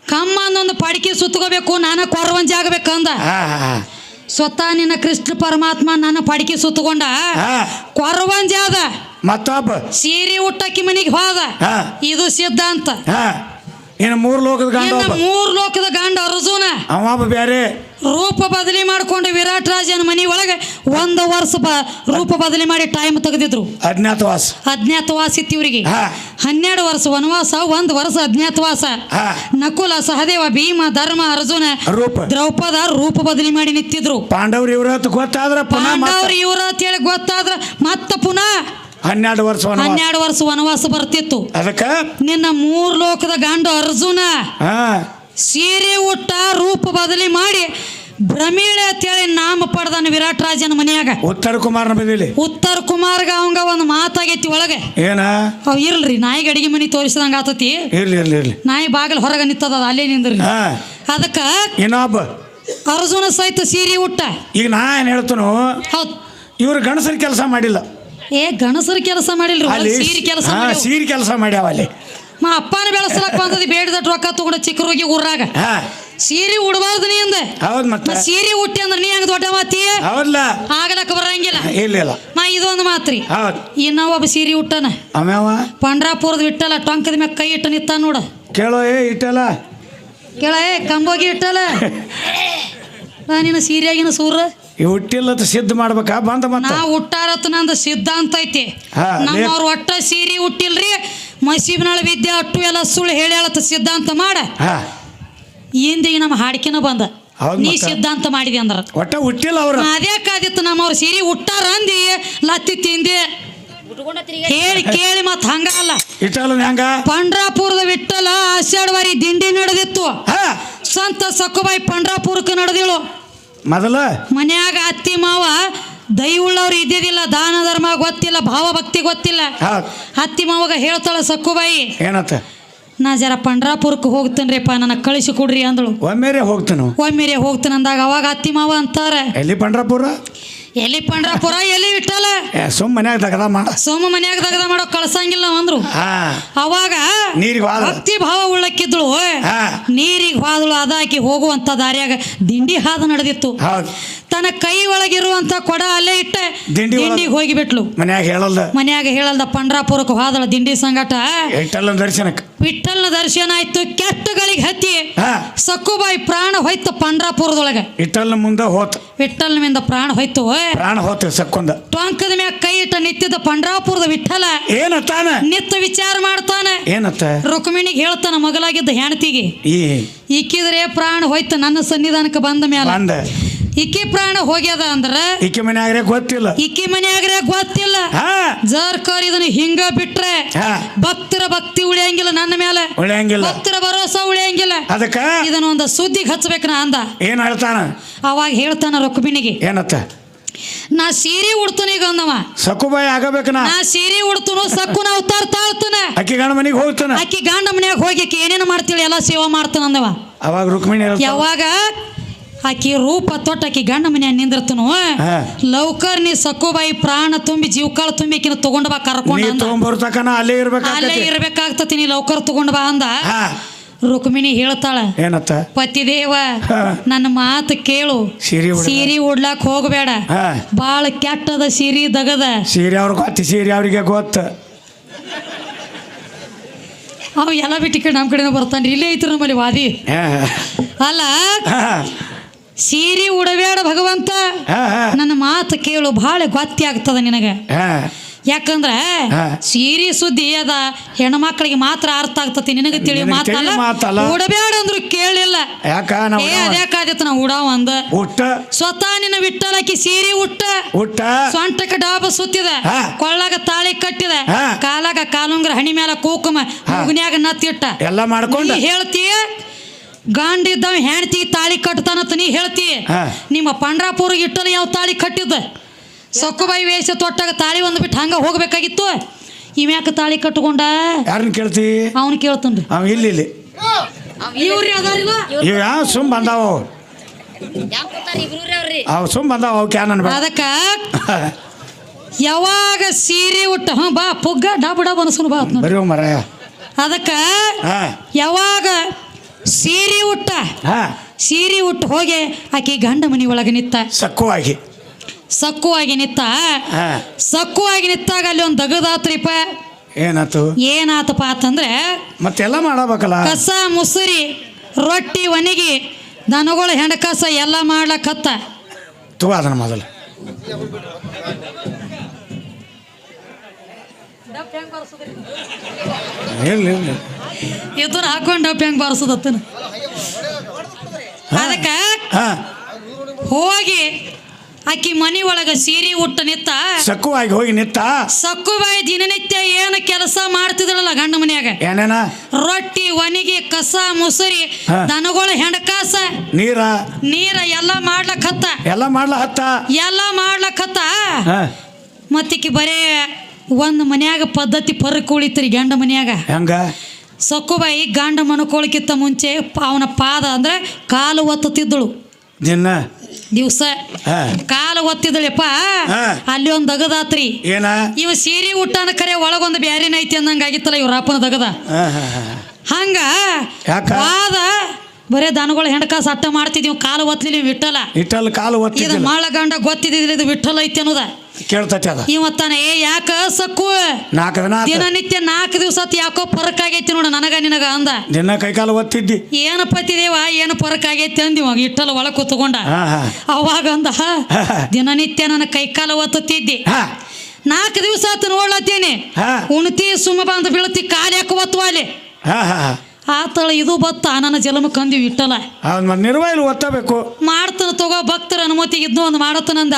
Speaker 3: ಕಮ್ಮ ಅನ್ನೊಂದು ಪಡಿಕೆ ಸುತ್ತಕೋಬೇಕು ನಾನ ಕೊರವಂಜ ಆಗ್ಬೇಕಂದ.
Speaker 1: ಅಂದ
Speaker 3: ಸ್ವತಃ ನಿನ್ನ ಕೃಷ್ಣ ಪರಮಾತ್ಮ ನನ್ನ ಪಡಿಕೆ ಸುತ್ತಕೊಂಡ. ಕೊರವಂಜಿ ಆದ.
Speaker 1: ಮತ್ತೊಬ್ಬ?
Speaker 3: ಸೀರೆ ಉಟ್ಟಕ್ಕಿ ಮನಿಗೆ ಹೋದ. ಇದು ಸಿದ್ಧಾಂತ.
Speaker 1: ಇನ್ನು ಮೂರು ಲೋಕದ ಗಂಡ
Speaker 3: ಮೂರು
Speaker 1: ಒಬ್ಬ.
Speaker 3: ಮೂರ್ ಲೋಕದ ಗಂಡ ಅರ್ಜುನ.
Speaker 1: ಅವ ಒಬ್ಬ ಬೇರೆ
Speaker 3: ರೂಪ ಬದಲಿ ಮಾಡ್ಕೊಂಡು ವಿರಾಟ್ ರಾಜನ ಮನಿ ಒಳಗೆ ಒಂದು ವರ್ಷ ಬ ರೂಪ ಬದಲಿ ಮಾಡಿ ಟೈಮ್ ತೆಗೆದಿದ್ರು.
Speaker 1: ಅಜ್ಞಾತವಾಸ.
Speaker 3: ಅಜ್ಞಾತವಾಸ ಇತ್ತು ಇವರಿಗೆ
Speaker 1: ಹಾ.
Speaker 3: ಹನ್ನೆರಡು ವರ್ಷ ವನವಾಸ ಒಂದು ವರ್ಷ ಅಜ್ಞಾತವಾಸ.
Speaker 1: ಹಾ.
Speaker 3: ನಕುಲ ಸಹದೇವ ಭೀಮ ಧರ್ಮ ಅರ್ಜುನ
Speaker 1: ರೂಪ.
Speaker 3: ದ್ರೌಪದ ರೂಪ ಬದಲಿ ಮಾಡಿ ನಿಂತಿದ್ರು.
Speaker 1: ಪಾಂಡವ್ರು ಇವ್ರ ಗೊತ್ತಾದ್ರ ಪುನಃ ಮತ್ತ
Speaker 3: ಪಾಂಡವ್ರು ಇವ್ರ ಅಂತೇಳಿ ಗೊತ್ತಾದ್ರ ಮತ್ತ ಪುನಃ
Speaker 1: ಹನ್ನೆರಡು ವರ್ಷ.
Speaker 3: ಹನ್ನೆರಡು ವರ್ಷ ವನವಾಸ ಬರ್ತಿತ್ತು.
Speaker 1: ಅದಕ್ಕ?
Speaker 3: ನಿನ್ನ ಮೂರ್ ಲೋಕದ ಗಂಡು ಅರ್ಜುನ ಸೀರೆ ಉಟ್ಟ ರೂಪ ಬದಲಿ ಮಾಡಿ ಭ್ರಮೀಳೆ ಅಂತೇಳಿ ನಾಮ ಪಡೆದಾನ ವಿರಾಟ್ ರಾಜನ ಮನೆಯಾಗ.
Speaker 1: ಉತ್ತರ ಕುಮಾರನ ಬದಿಲಿ.
Speaker 3: ಉತ್ತರ ಕುಮಾರ್ಗ ಅವಂಗ ಒಂದು ಮಾತಾಗೈತಿ ಒಳಗೆ.
Speaker 1: ಏನ?
Speaker 3: ಅವ್ ಇರ್ಲ್ರಿ ನಾಯಿಗೆ ಅಡಿಗೆ ಮನಿ ತೋರಿಸಿದಂಗ ಆತತಿ.
Speaker 1: ಇರ್ಲಿ ಇರ್ಲಿ ಇರ್ಲಿ.
Speaker 3: ನಾಯಿ ಬಾಗಿಲು ಹೊರಗೆ ನಿಂತದ ಅಲ್ಲೇ ನಿಂದ್ರಿ. ಅದಕ್ಕ
Speaker 1: ಇನ್ನೊಬ್ಬ.
Speaker 3: ಅರ್ಜುನ ಸಹಿತ ಸೀರೆ ಉಟ್ಟ.
Speaker 1: ಈಗ ನಾ ಏನ್ ಹೇಳ್ತನು?
Speaker 3: ಹೌದು.
Speaker 1: ಇವ್ರು ಗಣಸರ ಕೆಲಸ ಮಾಡಿಲ್ಲ.
Speaker 3: ಏ ಗಣಸರು ಕೆಲಸ ಮಾಡಿಲ್ರಿ
Speaker 1: ಅಲ್ಲಿ
Speaker 3: ಹೊಲ್ದ್ ಸೀರೆ ಕೆಲಸ
Speaker 1: ಹಾ
Speaker 3: ಮಾಡ್ಯಾವ.
Speaker 1: ಸೀರೆ ಕೆಲಸ ಮಾಡ್ಯಾವ ಅಲ್ಲಿ.
Speaker 3: ಮಾ ಅಪ್ಪನ ಬೆಳೆಸಲಕ್ ಬಂದದಿ ಬೇಡದಟ್ಟು ರೊಕ್ಕ ತಗೊಂಡು ಚಿಕ್ಕರೋಗಿ ಊರಾಗ.
Speaker 1: ಹಾ.
Speaker 3: ಸೀರೆ ಉಡಬಾರ್ದು ನೀ ಅಂದೆ.
Speaker 1: ಹೌದ್
Speaker 3: ಮತ್ತ್.
Speaker 1: ಮತ್ತೆ
Speaker 3: ಸೀರೆ ಉಟ್ಟಿ ಅಂದ್ರೆ ನೀ ಹಂಗ ದೊಡ್ಡ ಮಾತಿ?
Speaker 1: ಹೌದಲ್ಲ
Speaker 3: ಆಗ್ಲಕ್ಕ ಬರಂಗಿಲ್ಲ.
Speaker 1: ಇಲ್ಲ ಇಲ್ಲ.
Speaker 3: ಮಾ ಇದೊಂದು ಮಾತ್ರಿ.
Speaker 1: ಹೌದು.
Speaker 3: ಇನ್ನ ಒಬ್ಬ ಸೀರೆ ಉಟ್ಟನ.
Speaker 1: ಅಮ್ಯಾವ?
Speaker 3: ಪಂಡ್ರಾಪುರದ ಇಟ್ಟಲ್ಲ ಟೊಂಕದ ಮ್ಯಾಗ ಕೈ ಇಟ್ಟು ನಿತ್ತ ನೋಡ.
Speaker 1: ಕೇಳೋ ಏ ಇಟ್ಟಲ್ಲ
Speaker 3: ಕೇಳ ಏ ಕಂಬೋಗಿ ಇಟ್ಟಲ್ಲ ನಿನ್ನ ಸೀರೆಯಾಗಿನ ಸೂರ.
Speaker 1: ಈ ಹುಟ್ಟಿಲ್ಲದ ಸಿದ್ಧ ಮಾಡ್ಬೇಕಾ? ಬಂದ ಮತ್ತ?
Speaker 3: ನಾ ಹುಟ್ಟಾರತ್ ನಂದು ಸಿದ್ಧಾಂತ ಐತಿ
Speaker 1: ಹಾ, ಲೇ-
Speaker 3: ನಮ್ಮವ್ರ ಒಟ್ಟ ಸೀರಿ ಹುಟ್ಟಿಲ್ರಿ ಮಸೀಬ್ನಾಳ ವಿದ್ಯೆ ಅಟ್ಟು ಎಲ್ಲ ಸುಳ್ಳು ಹೇಳತ್ತ ಸಿದ್ಧಾಂತ ಮಾಡ.
Speaker 1: ಹಾ.
Speaker 3: ನಮ್ಮ ಹಾಡ್ಕಿನ ಬಂದ.
Speaker 1: ಹೌದ್
Speaker 3: ನೀ
Speaker 1: ಮತ್ತ?
Speaker 3: ಸಿದ್ಧಾಂತ ಮಾಡಿದೆ ಅಂದ್ರ.
Speaker 1: ಒಟ್ಟ ಹುಟ್ಟಿಲ್ಲ ಅವ್ರ.
Speaker 3: ಅದೇ ಕಾದಿತ್ತು ನಮ್ಮವ್ರ ಸೀರಿ ಹುಟ್ಟಾರ ಅಂದಿ ಲತ್ತಿ ತಿಂದಿ.
Speaker 2: ಕೇಳಿ
Speaker 3: ಹೇಳಿ ಕೇಳಿ ಮತ್ ಹಂಗಲ್ಲ
Speaker 1: ಇಟ್ಟಲ್ಲ ಹೆಂಗ?
Speaker 3: ಪಂಡ್ರಾಪುರದ ವಿಠಲ ಆಷಾಢವಾರಿ ದಿಂಡಿ ನಡೆದಿತ್ತು.
Speaker 1: ಹಾ.
Speaker 3: ಸಂತ ಸಕ್ಕುಬಾಯಿ ಪಂಡ್ರಾಪುರಕ್ಕೆ ನಡೆದಿಳು.
Speaker 1: ಮೊದಲ?
Speaker 3: ಮನ್ಯಾಗ ಅತ್ತಿ ಮಾವ ದೈವುಳ್ಳವ್ರು ಇದ್ದಿದ್ದಿಲ್ಲ ದಾನ ಧರ್ಮ ಗೊತ್ತಿಲ್ಲ ಭಾವ ಭಕ್ತಿ ಗೊತ್ತಿಲ್ಲ.
Speaker 1: ಹೌದ್.
Speaker 3: ಅತ್ತಿ ಮಾವಾಗ ಹೇಳ್ತಾಳ ಸಕ್ಕುಬಾಯಿ
Speaker 1: ಏನತ್ತ
Speaker 3: ನಾ ಜರ ಪಂಡ್ರಾಪುರಕ್ಕೆ ಹೋಗ್ತೇನ್ರಿಪ್ಪ ನನ್ನ ಕಳಿಸಿ ಕೊಡ್ರಿ ಅಂದಳು.
Speaker 1: ಒಮ್ಮೆರೆ ಹೋಗ್ತಾನು?
Speaker 3: ಒಮ್ಮೆರೆ ಹೋಗ್ತೇನೆ ಅಂದಾಗ ಅವಾಗ ಅತ್ತಿ ಮಾವ ಅಂತಾರೆ.
Speaker 1: ಎಲ್ಲಿ ಪಂಡ್ರಾಪುರ?
Speaker 3: ಎಲ್ಲಿ ಪಂಡ್ರಾಪುರ ಎಲ್ಲಿ
Speaker 1: ಇಟ್ಟಲ್ಲ ಸುಮ್ ಮನ್ಯಾಗ ತಗದ ಮಾಡ.
Speaker 3: ಸೋಮ ಮನ್ಯಾಗ ತಗದ ಮಾಡೋ ಕಳ್ಸಂಗಿಲ್ಲ ನಾವ್ ಅಂದ್ರು ಅವಾಗ
Speaker 1: ನೀರಿಗೆ ಹೋದ
Speaker 3: ಭಕ್ತಿ ಭಾವ ಉಳ್ಳಕ್ಕಿದ್ಳು. ನೀರಿಗೆ ಹಾದಳು ಅದಾಕಿ ಹೋಗುವಂತ ದಾರಿಯಾಗ ದಿಂಡಿ ಹಾದು ನಡೆದಿತ್ತು. ತನ್ನ ಕೈ ಒಳಗಿರುವಂತ ಕೊಡ ಅಲ್ಲೇ ಇಟ್ಟ.
Speaker 1: ದಿಂಡಿ ಹೋಗಿ
Speaker 3: ದಿಂಡಿಗೆ ಹೋಗಿಬಿಟ್ಲು.
Speaker 1: ಮನ್ಯಾಗ ಹೇಳಲ್ದ.
Speaker 3: ಮನ್ಯಾಗ ಹೇಳಲ್ದ ಪಂಡ್ರಾಪುರಕ್ಕೆ ಹೋದಳ ದಿಂಡಿ ಸಂಗಟ.
Speaker 1: ಇಟ್ಟಲ್ಲ ದರ್ಶನಕ್ಕೆ.
Speaker 3: ವಿಠಲ್ನ ದರ್ಶನ ಆಯ್ತು ಕೆಟ್ಟಗಳಿಗೆ ಹತ್ತಿ. ಸಕ್ಕುಬಾಯಿ ಪ್ರಾಣ ಹೋಯ್ತು ಪಂಡ್ರಾಪುರದೊಳಗೆ.
Speaker 1: ಇಟ್ಟಲ್ಲ ಮುಂದೆ ಹೋತ.
Speaker 3: ಮುಂದೆ ಪ್ರಾಣ ಹೋಯ್ತು
Speaker 1: ಪ್ರಾಣ ಹೋಯ್ತು ಸಕ್ಕೊಂದ.
Speaker 3: ಟೊಂಕದ ಮ್ಯಾಗ ಕೈ ಇಟ್ಟ ನಿತ್ತಿದ್ದ ಪಂಡ್ರಾಪುರದ ವಿಠಲ
Speaker 1: ಏನತ್ತಾನ?
Speaker 3: ನಿತ್ತ ವಿಚಾರ ಮಾಡ್ತಾನೆ.
Speaker 1: ಏನತ್ತ?
Speaker 3: ರುಕ್ಮಿಣಿಗೆ ಹೇಳ್ತಾನ ಮಗಲಾಗಿದ್ದ ಹೆಣತಿಗೆ
Speaker 1: ಈ
Speaker 3: ಇಕ್ಕಿದ್ರೆ ಪ್ರಾಣ ಹೋಯ್ತು ನನ್ನ ಸನ್ನಿಧಾನಕ್ಕೆ ಬಂದ ಮ್ಯಾಲ.
Speaker 1: ಬಂದ.
Speaker 3: ಇಕ್ಕಿ ಪ್ರಾಣ ಹೋಗ್ಯದ ಅಂದ್ರ
Speaker 1: ಮನೆ ಮನ್ಯಾಗ್ರೆ ಗೊತ್ತಿಲ್ಲ.
Speaker 3: ಇಕ್ಕಿ ಮನ್ಯಾಗ್ರೆ ಗೊತ್ತಿಲ್ಲ.
Speaker 1: ಜರ್ಕರ್
Speaker 3: ಜರ್ ಕರ್ ಇದನ್ನ ಹಿಂಗ ಬಿಟ್ರೆ ಭಕ್ತರ ಭಕ್ತಿ ಉಳಿಯಂಗಿಲ್ಲ ನನ್ನ ಮೇಲೆ
Speaker 1: ಉಳಿಯಂಗಿಲ್ಲ.
Speaker 3: ಭಕ್ತರ ಭರೋಸಾ ಉಳಿಯಂಗಿಲ್ಲ.
Speaker 1: ಅದಕ್ಕ?
Speaker 3: ಇದನ್ನ ಒಂದು ಸುದ್ದಿಗೆ ಹಚ್ಚಬೇಕು ನಾ ಅಂದ.
Speaker 1: ಏನ್ ಹೇಳ್ತಾನ?
Speaker 3: ಅವಾಗ ಹೇಳ್ತಾನ ರುಕ್ಮಿಣಿಗೆ.
Speaker 1: ಏನತ್ತ?
Speaker 3: ನಾ ಸೀರೆ ಉಡ್ತೀನಿ ಈಗ ಅಂದವ.
Speaker 1: ಸಕುಬಾಯಿ ಆಗಬೇಕು
Speaker 3: ನಾ. ಸೀರೆ ಉಡ್ತನು ಸಕ್ಕುನ ಅವತಾರ ತಾಳ್ತಾನ.
Speaker 1: ಅಕ್ಕಿ ಗಂಡ ಮನೆಗೆ ಹೋಗ್ತಾನ?
Speaker 3: ಅಕ್ಕಿ ಗಂಡ ಮನೆಗೆ ಹೋಗಿ ಏನೇನು ಮಾಡ್ತೀಳಿ ಎಲ್ಲ ಸೇವಾ ಮಾಡ್ತಾನ ಅಂದವ.
Speaker 1: ಅವಾಗ ರುಕ್ಮಿಣಿ
Speaker 3: ಯಾವಾಗ? ಆಕಿ ರೂಪ ತೊಟ್ಟ ಆಕಿ ಗಂಡ ಮನ್ಯಾಗ ನಿಂದಿರ್ತನು ಲೌಕರ್ ನೀ ಸಕ್ಕುಬಾಯಿ ಪ್ರಾಣ ತುಂಬಿ ಜೀವಕಾಳ ತುಂಬಿ ಆಕಿನ ತಗೊಂಡ್ ಬಾ ಕರ್ಕೊಂಡ್ ಅಂದ.
Speaker 1: ತಗೊಂಬರ್ತಕನ ಅಲ್ಲೇ
Speaker 3: ಅಲ್ಲೇ
Speaker 1: ಇರ್ಬೇಕಾಗ್ತೈತಿ
Speaker 3: ನೀ ಲೌಕರ್ ತಗೊಂಡ್ ಬಾ ಅಂದ. ರುಕ್ಮಿಣಿ ಹೇಳ್ತಾಳ
Speaker 1: ಏನತ್ತ?
Speaker 3: ಪತಿದೇವ ನನ್ನ ಮಾತು ಕೇಳು.
Speaker 1: ಸೀರೆ ಉಡ
Speaker 3: ಉಡ್ಲಾಕ್ ಹೋಗಬೇಡ. ಬಾಳ ಕೆಟ್ಟದ ಸೀರೆ ದಗದ.
Speaker 1: ಸೀರೆ ಅವ್ರಿಗೆ ಗೊತ್ತು ಸೀರೆ ಅವ್ರಿಗೆ ಗೊತ್ತ.
Speaker 3: ಅವ ಎಲ್ಲ ಬಿಟ್ಟು ನಮ್ಮ ಕಡೆನೂ ಬರ್ತಾನೆ ಇಲ್ಲೇ ಐತ್ರಿ ನಮ್ಮಲ್ಲಿ ವಾದಿ. ಅಲ್ಲ ಸೀರೆ ಉಡಬೇಡ ಭಗವಂತ. ನನ್ನ ಮಾತು ಕೇಳು ಬಹಳ ಗೊತ್ತಿ ಆಗ್ತದ ನಿನಗೆ ಯಾಕಂದ್ರ ಸೀರಿ ಸುದ್ದಿ ಅದ ಹೆಣ್ಮಕ್ಳಿಗೆ ಮಾತ್ರ ಅರ್ಥ ಆಗ್ತತಿ. ನಿನಗೆ ತಿಳಿ ಮಾತಲ್ಲ. ಉಡಬೇಡ ಅಂದ್ರು ಕೇಳಿಲ್ಲ.
Speaker 1: ನಾವು
Speaker 3: ಅದ್ಯಾಕಾದಿತ್ತು ನಾ ಉಡಾವ ಅಂದ? ಸ್ವತಃ ನಿನ್ನ ವಿಟ್ಟಲಕ್ಕಿ ಸೀರೆ ಉಟ್ಟ.
Speaker 1: ಉಟ್ಟ.
Speaker 3: ಸೊಂಟಕ್ಕೆ ಡಾಬ ಸುತ್ತಿದ. ಕೊಳ್ಳಾಗ ತಾಳಿ ಕಟ್ಟಿದ. ಕಾಲಾಗ ಕಾಲುಂಗ್ರ ಹಣಿ ಮೇಲೆ ಕೂಕುಮ. ಮುಗುನ್ಯಾಗ ನತ್ತಿಟ್ಟ.
Speaker 1: ಎಲ್ಲ ಮಾಡ್ಕೊಂಡು.
Speaker 3: ನೀ ಹೇಳ್ತೀಯ ಇದ್ದ ಹೆಂಡತಿ ತಾಳಿ ಕಟ್ತಾನಂತ ನೀ ಹೇಳ್ತಿ.
Speaker 1: ಹಾ.
Speaker 3: ನಿಮ್ಮ ಪಂಡ್ರಾಪುರ ಇಟ್ಟನ ಯಾವ ತಾಳಿ ಕಟ್ಟಿದ್ದ? ಸೊಕ್ಕಬಾಯಿ ವೇಷ ತೊಟ್ಟಾಗ ತಾಳಿ ಒಂದು ಬಿಟ್ಟು ಹಂಗ ಹೋಗ್ಬೇಕಾಗಿತ್ತು. ಇವ್ಯಾಕ ತಾಳಿ ಕಟ್ಕೊಂಡ?
Speaker 1: ಯಾರನ್ನ ಕೇಳ್ತಿ?
Speaker 3: ಅವನು ಕೇಳ್ತಾನ್ರಿ.
Speaker 1: ಅವ ಇಲ್ಲಿ ಇಲ್ಲಿ.
Speaker 3: ಇವ್ರಿ ಅದಾರಿಲ್ಲ
Speaker 1: ಇವ್ ಯಾವ ಸುಮ್ ಬಂದಾವ ಅವು. ಸುಮ್ ಬಂದಾವ ಅವ್ ಕ್ಯಾನ್ ಅನ್ಬೇಡ.
Speaker 3: ಅದಕ್ಕ ಯಾವಾಗ ಸೀರೆ ಉಟ್ಟ ಹ್ಞೂ ಬಾ ಪುಗ್ಗ ಡಬ ಡಬ ಅನ್ಸುನು ಬಾ ಅದ್ನ.
Speaker 1: ಬರೀ ಮರ
Speaker 3: ಅದಕ್ಕ
Speaker 1: ಹಾ.
Speaker 3: ಯಾವಾಗ ಸೀರೆ ಉಟ್ಟ.
Speaker 1: ಹಾ.
Speaker 3: ಸೀರೆ ಉಟ್ಟು ಹೋಗಿ ಆಕಿ ಗಂಡ ಮನಿ ಒಳಗೆ ನಿತ್ತ.
Speaker 1: ಸಕ್ಕುವಾಗಿ.
Speaker 3: ಸಕ್ಕುವಾಗಿ ನಿತ್ತ.
Speaker 1: ಹಾ.
Speaker 3: ಸಕ್ಕುವಾಗಿ ನಿತ್ತಾಗ ಅಲ್ಲಿ ಒಂದು ದಗದಾತ್ರಿಪ.
Speaker 1: ಏನಾತು?
Speaker 3: ಏನಾತಪ್ಪ ಅಂತಂದ್ರೆ
Speaker 1: ಮತ್ತೆಲ್ಲ ಮಾಡಬೇಕಲ್ಲ?
Speaker 3: ಕಸ ಮುಸುರಿ ರೊಟ್ಟಿ ಒಣಗಿ ದನಗಳ ಹೆಣಕಸ ಎಲ್ಲ ಮಾಡ್ಲಕ್ಕತ್ತ
Speaker 1: ತಗೋ ಅದನ್ನ ಮೊದಲು. ಇರ್ಲಿ ಇರ್ಲಿ
Speaker 3: ಇದನ್ನ ಹಾಕೊಂಡು ಡಬ್ಬಿ ಹೆಂಗೆ ಬಾರಿಸೋದತ್ತನ? ಅದಕ್ಕ ಹೋಗಿ ಆಕಿ ಮನಿ ಒಳಗ ಸೀರಿ ಉಟ್ಟ ನಿತ್ತ
Speaker 1: ಸಕ್ಕುವಾಗಿ ಹೋಗಿ ನಿತ್ತ.
Speaker 3: ಸಕ್ಕುಬಾಯಿ ದಿನನಿತ್ಯ ಏನು ಕೆಲಸ ಮಾಡ್ತಿದ್ರಲ್ಲ ಗಂಡ ಮನ್ಯಾಗ?
Speaker 1: ಏನೇನ?
Speaker 3: ರೊಟ್ಟಿ ಒಣಗಿ ಕಸ ಮುಸುರಿ. ದನಗಳ ಹೆಂಡಕಾಸ
Speaker 1: ನೀರ?
Speaker 3: ನೀರ ಎಲ್ಲ ಮಾಡ್ಲಕ್ಕತ್ತ
Speaker 1: ಎಲ್ಲ ಮಾಡ್ಲ ಹತ್ತ?
Speaker 3: ಎಲ್ಲ ಮಾಡ್ಲಕ್ಕತ್ತ
Speaker 1: ಹಾ.
Speaker 3: ಮತ್ತಿಕ್ಕಿ ಬರೇ ಒಂದು ಮನ್ಯಾಗ ಪದ್ಧತಿ ಪರಕ್ ಉಳಿತ್ರಿ ಗಂಡ ಮನ್ಯಾಗ.
Speaker 1: ಹೆಂಗ?
Speaker 3: ಸೊಕ್ಕುಬಾಯಿ ಗಂಡ ಮನ್ಕೊಳಕ್ಕಿಂತ ಮುಂಚೆ ಅವನ ಪಾದ ಅಂದ್ರೆ ಕಾಲು ಒತ್ತುತ್ತಿದ್ದಳು.
Speaker 1: ದಿನ
Speaker 3: ದಿವಸ. ಕಾಲು ಒತ್ತಿದಳಪ್ಪ. ಅಲ್ಲಿ ಒಂದು ದಗದಾತ್ರಿ.
Speaker 1: ಏನ?
Speaker 3: ಇವ ಸೀರೆ ಊಟನ ಕರೆ ಒಳಗೊಂದು ಬ್ಯಾರಿನ ಐತಿ ಆಗಿತ್ತಲ್ಲ ಇವ್ರ ಅಪ್ಪನ ದಗದ. ಹಂಗ? ಪಾದ ಬರೇ ದನಗಳು ಹೆಣಕಾಸ ಅಟ್ಟ ಮಾಡ್ತಿದ್ವಿ ಕಾಲು ಒತ್ತಲಿ ವಿಠಲ.
Speaker 1: ವಿಠಲ್ ಕಾಲು
Speaker 3: ಇದು
Speaker 1: ಒತ್ತಿದ್ದಿಲ್ಲ
Speaker 3: ಮಾಳ ಗಂಡ ಇದು ವಿಠಲ ಐತಿ ಅನ್ನೋದ.
Speaker 1: ಕೇಳ್ತೈತಿ ಅದ.
Speaker 3: ಇವತ್ತಾನ ಏ ಯಾಕ ಸಕ್ಕು?
Speaker 1: ನಾಲ್ಕು ದಿನ ಆತ.
Speaker 3: ದಿನನಿತ್ಯ ನಾಲ್ಕು ದಿವಸ ಯಾಕೋ ಫರಕ್ ಆಗೈತಿ ನೋಡ ನನಗ ನಿನಗ ಅಂದ.
Speaker 1: ದಿನ ಕೈಕಾಲ ಒತ್ತಿದ್ದಿ.
Speaker 3: ಏನಪ್ಪ ಪತಿದೇವ ಏನು ಪೊರಕ್ ಆಗೈತಿ ಅಂದಿವ ಇಟ್ಟಲ್ಲ ಒಳ ಕೂತ್ಕೊಂಡ.
Speaker 1: ಹಾ ಹಾ.
Speaker 3: ಅವಾಗ ಅಂದ ದಿನನಿತ್ಯ ನನ್ನ ಕೈಕಾಲ ಒತ್ತುತ್ತಿದ್ದಿ.
Speaker 1: ಹಾ.
Speaker 3: ನಾಲ್ಕು ದಿವಸ ಆತು ನೋಡ್ಲತ್ತೇನೆ.
Speaker 1: ಉಣತಿ
Speaker 3: ಉಣ್ತಿ ಸುಮ್ಮ ಬಂದು ಬೀಳತಿ ಕಾಲು ಯಾಕೆ
Speaker 1: ಹಾ ಹಾ ಹಾ.
Speaker 3: ಆತಳ ಇದು ಬತ್ತ ನನ್ನ ಜಲಮಕ್ಕೆ ಅಂದಿವಿ ಇಟ್ಟಲ್ಲ
Speaker 1: ಅವ್ನು ಒತ್ತಬೇಕು.
Speaker 3: ಮಾಡ್ತಾನ ತಗೋ ಭಕ್ತರ ಅನುಮತಿ ಇದ್ನು ಒಂದು ಮಾಡತ್ತನಂದ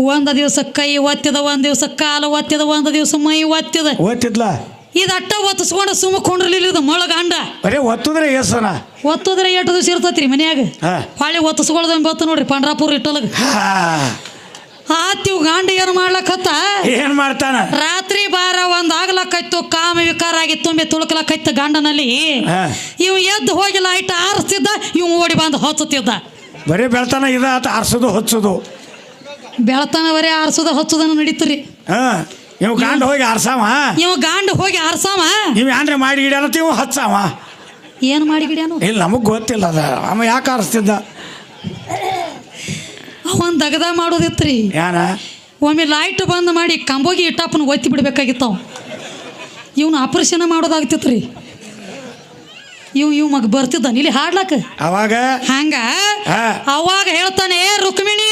Speaker 3: ಒಂದ ದಿವಸ ಕೈ ಒತ್ತಿದ ಒಂದ್ ದಿವಸ ಕಾಲು ಒತ್ತಿದ ಒಂದ್ ದಿವಸ ಮೈ ಒತ್ತಿದ.
Speaker 1: ಒತ್ತಿದ್ಲ?
Speaker 3: ಇದು ಅಟ್ಟ ಒತ್ತಿಸ್ಕೊಂಡು ಸುಮ್ಮ ಕೊಂಡ್ರಲಿಲ್ಲ ಇದು ಮೊಳಗಂಡ.
Speaker 1: ಬರೀ ಒತ್ತಿದ್ರೆ ಏಸನ
Speaker 3: ಒತ್ತದ್ರೆ ಎಷ್ಟು ದಿವಸ ಇರ್ತೈತ್ರಿ ಮನ್ಯಾಗ? ಹೊಳೆ ಒತ್ತಿಸ್ಕೊಳ್ದಂಗೆ ಬತ್ತು ನೋಡ್ರಿ ಪಂಡ್ರಾಪುರ ಇಟ್ಟಲಗ. ಆತಿವ್ ಗಾಂಡ ಏನ್ ಮಾಡ್ಲಕತ್ತ?
Speaker 1: ಏನ್ ಮಾಡ್ತಾನ?
Speaker 3: ರಾತ್ರಿ ಬಾರ ಒಂದ್ ಆಗ್ಲಕ್ಕೈತು ಕಾಮ ವಿಕಾರ ಆಗಿ ತುಂಬಿ ತುಳುಕ್ಲಕ್ಕೈತು ಗಂಡನಲ್ಲಿ. ಇವ್ ಎದ್ದು ಹೋಗಿ ಲೈಟ್ ಆರಿಸ್ತಿದ್ದ ಇವ್ ಓಡಿ ಬಂದು ಹೊಚ್ಚುತ್ತಿದ್ದ
Speaker 1: ಬರೀ ಬೆಳ್ತಾನ ಇದ ಆತ ಆರ್ಸೋದು ಹೊಚ್ಚೋದು.
Speaker 3: ಬರೀ ಆರಿಸೋದ ಹಚ್ಚೋದನ್ನ ನಡೀತ್ರಿ.
Speaker 1: ಹಾ. ಇವ್ ಗಂಡ ಹೋಗಿ ಆರ್ಸಾವ?
Speaker 3: ಇವ್ ಗಾಂಡ ಹೋಗಿ ಆರ್ಸಾವ?
Speaker 1: ಇವ್ ಏನ್ರಿ ಮಾಡಿ ಗಿಡ ಇವ್ ಹಚ್ಚಾವ?
Speaker 3: ಏನ್ ಮಾಡಿ ಗಿಡ
Speaker 1: ಇಲ್ಲ ನಮಗ್ ಗೊತ್ತಿಲ್ಲ ಅದ. ಅವ ಯಾಕೆ ಆರಿಸ್ತಿದ್ದ?
Speaker 3: ಅವನ್ ದಗದ ಮಾಡೋದಿತ್ರಿ.
Speaker 1: ಯಾನ
Speaker 3: ಒಮ್ಮೆ ಲೈಟ್ ಬಂದ್ ಮಾಡಿ ಕಂಬೋಗಿ ಇಟ್ಟಪ್ಪನ ಒತ್ತಿ ಬಿಡ್ಬೇಕಾಗಿತ್ತು ಇವನು ಆಪರೇಷನ್ ಮಾಡೋದಾಗ್ತಿತ್ರಿ. ಇವ್ ಇವ್ ಮಗ ಬರ್ತಿದ್ದ ಇಲ್ಲಿ ಹಾಡ್ಲಕ್ಕ
Speaker 1: ಅವಾಗ?
Speaker 3: ಹಂಗ? ಅವಾಗ ಹೇಳ್ತಾನೆ ರುಕ್ಮಿಣಿ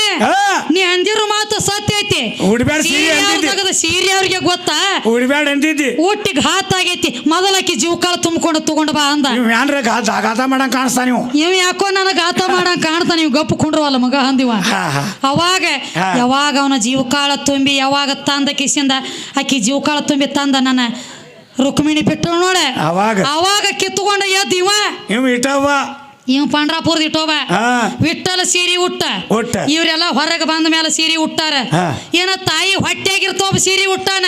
Speaker 3: ನೀ ಅಂದಿರೋ ಮಾತು ಸತ್ಯ ಐತಿ.
Speaker 1: ಉಡ್ಬ್ಯಾಡ ಸೀರೆ
Speaker 3: ಸೀರೆ
Speaker 1: ಅಂದಿದ್ದಿ.
Speaker 3: ಸೀರೆ ಅವ್ರಿಗೆ ಗೊತ್ತಾ?
Speaker 1: ಉಡ್ಬ್ಯಾಡ ಅಂದಿದ್ದಿ.
Speaker 3: ಊಟಿಗೆ ಹಾತ್ ಆಗೈತಿ. ಮೊದಲಕ್ಕಿ ಜೀವಕಾಲ ತುಂಬಿಕೊಂಡು ತಗೊಂಡ್ ಬಾ ಅಂದ.
Speaker 1: ಏನ್ರೆ ಗಾತ ಗಾತ ಮಾಡಂಗ್ ಕಾಣಿಸ್ತಾ ನೀವು.
Speaker 3: ಇವ್ ಯಾಕೋ ನನಗೆ ಆತ ಮಾಡಂಗ್ ಕಾಣ್ತಾ ನೀವು. ಗಪ್ಪು ಕುಂಡ್ರವಲ್ಲ ಮಗ ಅಂದಿವ.
Speaker 1: ಹಾ ಹಾ.
Speaker 3: ಅವಾಗ
Speaker 1: ಹಾ.
Speaker 3: ಯಾವಾಗ ಅವನ ಜೀವಕಾಳ ತುಂಬಿ ಯಾವಾಗ ತಂದ ಕಿಸಿಂದ ಆಕಿ ಜೀವಕಾಳ ತುಂಬಿ ತಂದ ನನ್ನ. ರುಕ್ಮಿಣಿ ಬಿಟ್ಟು ನೋಡ.
Speaker 1: ಅವಾಗ.
Speaker 3: ಅವಾಗ ಕಿತ್ಕೊಂಡ ಎದ್ದ ಇವ.
Speaker 1: ಇವ್ ಇಟ್ಟವ್ವ.
Speaker 3: ಇವ್ ಪಂಡ್ರಾಪುರದ ಇಟ್ಟೋವ ವಿಟ್ಟಲ ಸೀರಿ ಉಟ್ಟ.
Speaker 1: ಉಟ್ಟ.
Speaker 3: ಇವರೆಲ್ಲ ಹೊರಗೆ ಬಂದ ಮೇಲೆ ಸೀರಿ ಉಟ್ಟಾರ. ಏನ ತಾಯಿ ಹೊಟ್ಟೆಗಿರ್ತೋಬ ಸೀರಿ ಉಟ್ಟಾನ.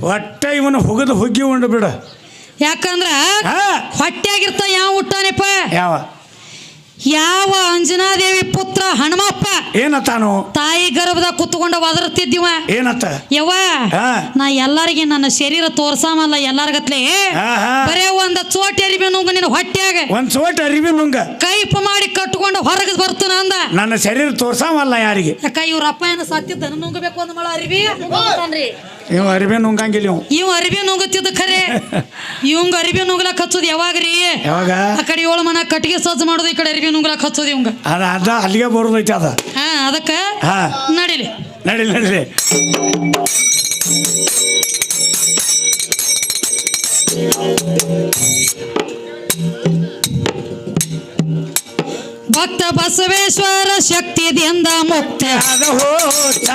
Speaker 1: ಹೊಟ್ಟೆ ಇವನು ಹುಗದು ಹುಗ್ಗಿ ಉಂಡು ಬಿಡು.
Speaker 3: ಯಾಕಂದ್ರ
Speaker 1: ಹಾ.
Speaker 3: ಹೊಟ್ಟೆಗಿರ್ತ ಯಾವ ಉಟ್ಟಾನಪ್ಪ?
Speaker 1: ಯಾವ?
Speaker 3: ಯಾವ ಅಂಜನಾದೇವಿ ಪುತ್ರ ಹನುಮಪ್ಪ?
Speaker 1: ಏನತ್ತಾನು
Speaker 3: ತಾಯಿ ಗರ್ಭದಾಗ ಕುತ್ಕೊಂಡು ಒದರ್ತಿದ್ದಿವ
Speaker 1: ಏನತ್ತ?
Speaker 3: ಯವ್ವ
Speaker 1: ಹಾ.
Speaker 3: ನಾ ಎಲ್ಲರಿಗೆ ನನ್ನ ಶರೀರ ತೋರ್ಸಾಮಲ್ಲ ಎಲ್ಲಾರ್ಗತ್ಲೆ. ಬರೇ ಒಂದ ಚೋಟ ಅರಿವಿ ನುಂಗ ನಿನ್ನ ಹೊಟ್ಯಾಗ.
Speaker 1: ಒಂದ್ ಚೋಟ ಅರಿವಿ ನುಂಗ.
Speaker 3: ಕೈಪ ಮಾಡಿ ಕಟ್ಕೊಂಡು ಹೊರಗೆ ಬರ್ತಾನ ಅಂದ.
Speaker 1: ನನ್ನ ಶರೀರ ತೋರ್ಸಾಮಲ್ಲ ಯಾರಿಗೆ?
Speaker 3: ಕೈ ಇವ್ರ ಅಪ್ಪ ಏನು ಸತ್ತಿದ್ದ ನುಂಗಬೇಕು ಅಂದ ಮಳ ಅರಿವಿ
Speaker 1: ಇವ್ ಅರಿವಿ ನುಂಗಂಗಿಲ್ಲ ಇವ್.
Speaker 3: ಇವ್ ಅರಿವಿ ನುಂಗತ್ತಿದ್ದ ಖರೆ. ಇವಂಗ ಅರಿವಿ ನುಂಗ್ಲಕ್ ಹಚ್ಚೋದು ರೀ
Speaker 1: ಯಾವಾಗ?
Speaker 3: ಆ ಕಡೆ ಏಳು ಮನ ಕಟ್ಟಿಗೆ ಸಜ್ಜು ಮಾಡೋದು ಈ ಕಡೆ ಅರಿವಿ ನುಂಗ್ಲಕ್ ಹಚ್ಚೋದು ಇವಂಗ.
Speaker 1: ಅದ ಅದ ಅಲ್ಲಿಗೆ ಬರೋದೈತಿ ಅದ.
Speaker 3: ಹಾ ಅದಕ್ಕ
Speaker 1: ಹಾ.
Speaker 3: ನಡಿಲಿ.
Speaker 1: ನಡಿಲಿ
Speaker 3: ನಡಿಲಿ. ಬಸವೇಶ್ವರ ಶಕ್ತಿದಿಂದ ಮುಕ್ತ.
Speaker 1: ಹೋತ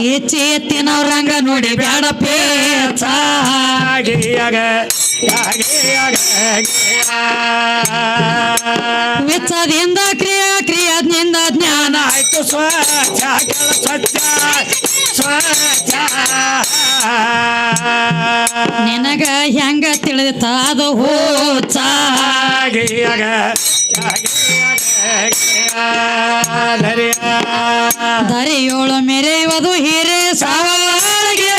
Speaker 3: ಹೆಚ್ಚು ಎತ್ತಿನವ್ರಂಗ ನೋಡಿ ಬೇಡ ಪೇಚ
Speaker 1: ಆಗಿಯಾಗ ಆಗಿಯಾಗ
Speaker 3: ವಿಚ್ಚದಿಂದ ಕ್ರಿಯಾ ಕ್ರಿಯಾದಿಂದ ಜ್ಞಾನ.
Speaker 1: ಆಯ್ತು ಸ್ವಚ್ಛ ಕೆಳ ಸ್ವಚ್ಛ ಸ್ವಚ್ಛ
Speaker 3: ನಿನಗ ಹೆಂಗ ತಿಳಿತ? ಅದು ಹೋಚ
Speaker 1: ಆಗಿಯಾಗ
Speaker 3: ದರಿಯೋಳು ಮೆರೆಯುವುದು ಹಿರೇ ಸವಾಲಿಗೆ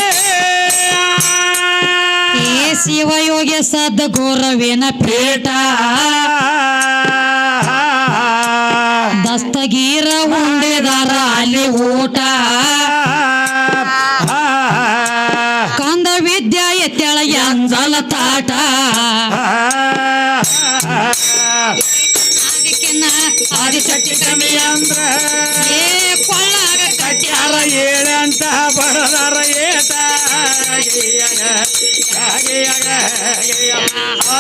Speaker 3: ಏ ಶಿವಯೋಗಿ ಸದ್ದ ಗೋರವಿನ ಪೀಠ. ಗಾಡಿ ಚಟ್ಟಿ
Speaker 1: ಕಮ್ಮಿ ಅಂದ್ರ
Speaker 3: ಏ ಕೊಳ್ಳಾಗ
Speaker 1: ಕಟ್ಟ್ಯಾರ ಏಳಂತ ಬಡದಾರ ಏಟ ಆ